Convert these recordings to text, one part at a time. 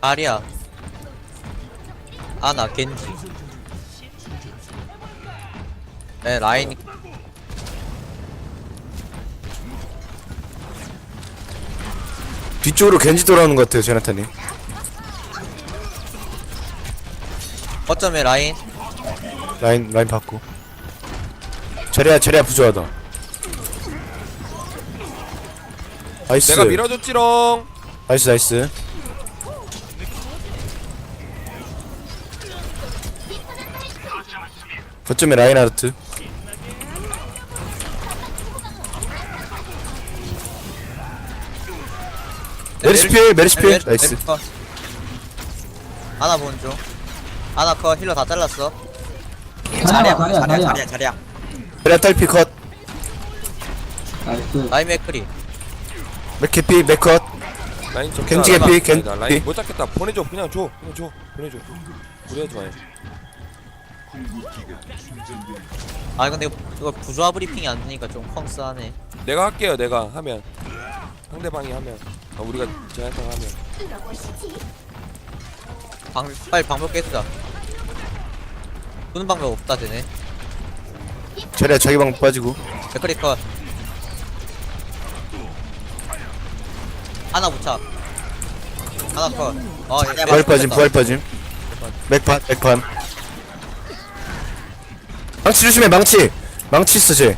아리야 아나 겐지. 네 라인. 뒤쪽으로 겐지 돌아오는 것 같아요 제나타님. 어점에 라인. 라인 라인 받고. 자리야 자리야 부조하다 나이스. 내가 밀어줬지롱. 나이스 나이스. 거점에 라인하르트. 메리시필 메리시필. 나이스. 아나 본중. 아나 커 힐러 다 잘랐어. 자리야 자리야 자리야 자리야 자리야. 탈피 컷. 나이스. 라인 맥크리 맥캐피 맥컷. 라인 좀 겐지. 개피, 아니다, 라인 개피. 못 잡겠다. 보내줘 그냥 줘 그냥 줘 보내줘. 무리하지 마요. 아 근데 이거 부조화 브리핑이 안 되니까 좀 컹스하네. 내가 할게요 내가 하면. 상대방이 하면. 아, 우리가 제한상 하면. 방, 빨리 방법 깼다 푸는 방법 없다 되네. 자리야 자기 방 빠지고. 맥크리 컷 하나 부착 하나 컷. 어, 예, 부활 빠짐. 부활 빠짐. 맥판 맥판. 망치 조심해 망치. 망치 있어 쟤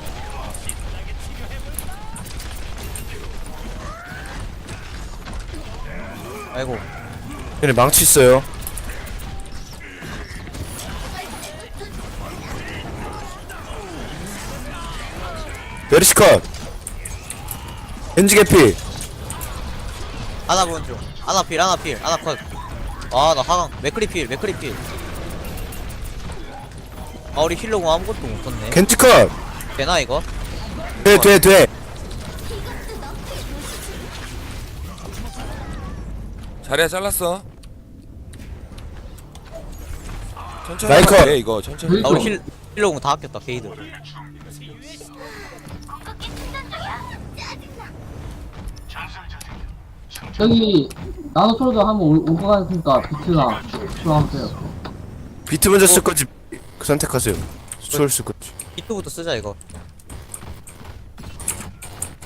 아이고. 얘네 망치 있어요. 메르시컷. 겐지 개피 하나 본중 하나 필 하나 필 하나 컷아나 하강. 맥크리 필 맥크리 필아 우리 힐러공 아무것도 못 썼네. 겐지 컷! 되나 이거? 돼, 돼, 돼. 자리야 잘랐어. 천천히 하면. 돼 이거. 천천히. 아 우리 힐, 힐러공 다 아꼈다 게이드 여기 나노 솔더 한번 올- 올것 같으니까 비트나 들어가면 돼요 비트 먼저 쓸 거지. 그 선택하세요. 수월 쓸 거지. 비트부터 쓰자 이거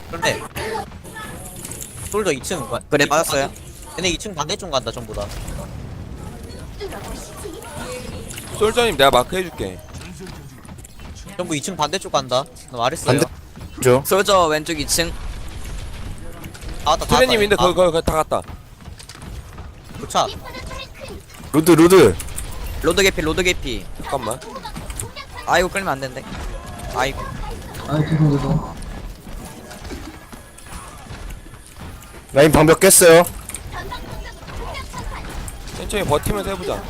그런데 솔더 2층 가- 그래 맞았어요 얘네 2층 반대쪽 간다 전부 다 솔저님 내가 마크 해줄게 전부 2층 반대쪽 간다 나 말했어요 반대. 죠 솔저 왼쪽 2층 다 왔다 다 트레님인데 왔다. 거기 거기 다 갔다. 아, 도착 로드, 로드. 로드 개피 로드 개피. 잠깐만. 아이고 끌면 안 된대. 아이고. 아이 죄송 죄송. 라인 방벽 깼어요. 천천히 버티면서 해보자.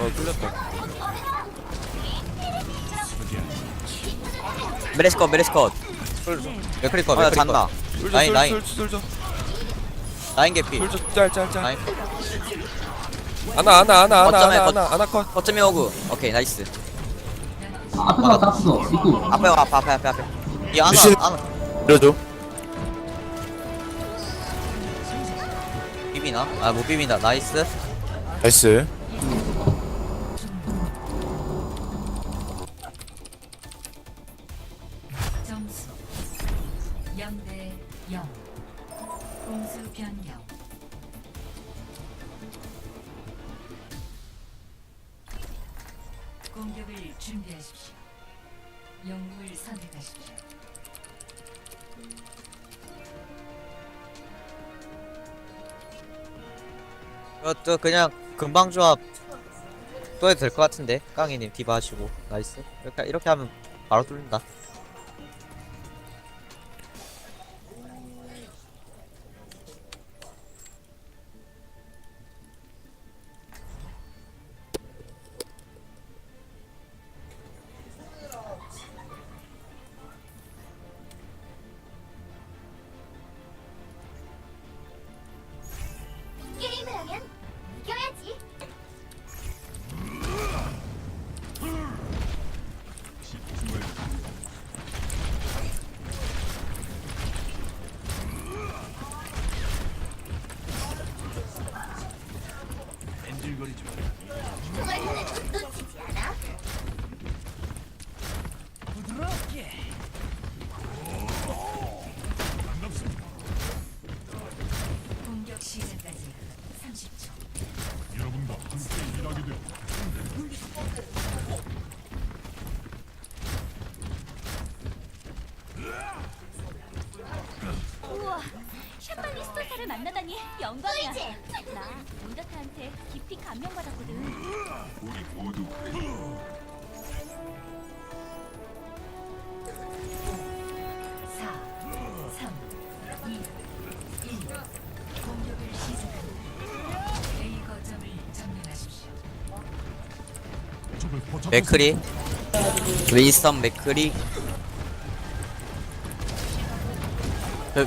어 뚫렸다 메레스 컷 메레스 컷. 맥크리 컷 어야 맥크리 잔다. 컷 솔저 라인, 라인. 솔저 라인 개피. 솔저 짤짤짤. 라인. 아나 아나 아나 아나 어쩌면 아나 거- 아나 아나 컷. 거점이 오구 오케이 나이스. 아, 다 땄어 입구 앞에 와 앞에 앞에 앞에 앞에. 이 하나 미신- 하나. 밀어줘. 비비나? 아못 비빈다 나이스. 나이스. 공격을 준비하십시오. 영웅을 선택하십시오. 이것도 그냥 금방 조합 또 해도 될 것 같은데 깡이님 디바 하시고 나이스 이렇게 이렇게 하면 바로 뚫린다 샤파니스토사를 만나다니 영광이야. 나 문다타한테 깊이 감명받았거든. 공격을 시작합니다. A 거점을 점령하십시오. 맥크리 윈스턴 맥크리 아,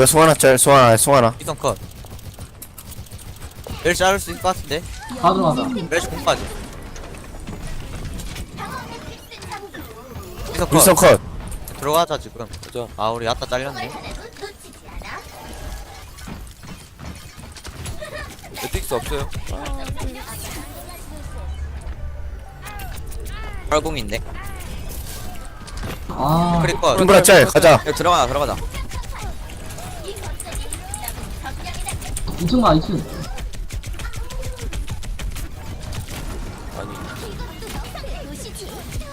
디바 송 하나 짤, 송 하나, 송 하나. 이성 컷. 멜시 자를 수 있을 것 같은데? 다 들어가자. 멜시 공까지 이성 컷. 윌son 컷. 들어가자 지금. 가자. 아 우리 야타 잘렸네. 에틱스 없어요? 펄궁인데? 아, 크리 컷 둠브라 짤, 가자. 여기 들어가자 들어가자 2층 봐, 2층. 아니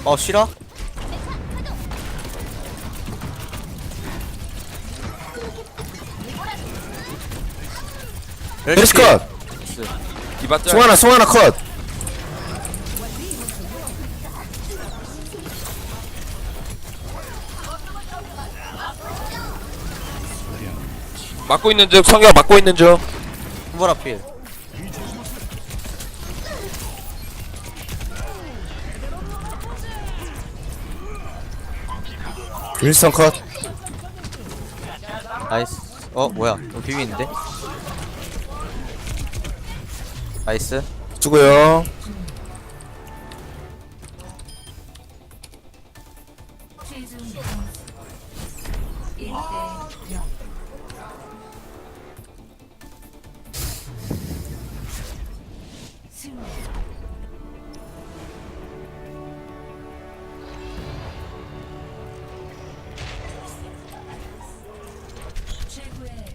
어 싫어? 메르시 컷. 디바 송짤 하나, 송 하나 컷. 막고 있는 중 성격 막고 있는 중 솜브라 필 윌son 컷. 나이스 어 뭐야 너 비비는데? 나이스 수고요.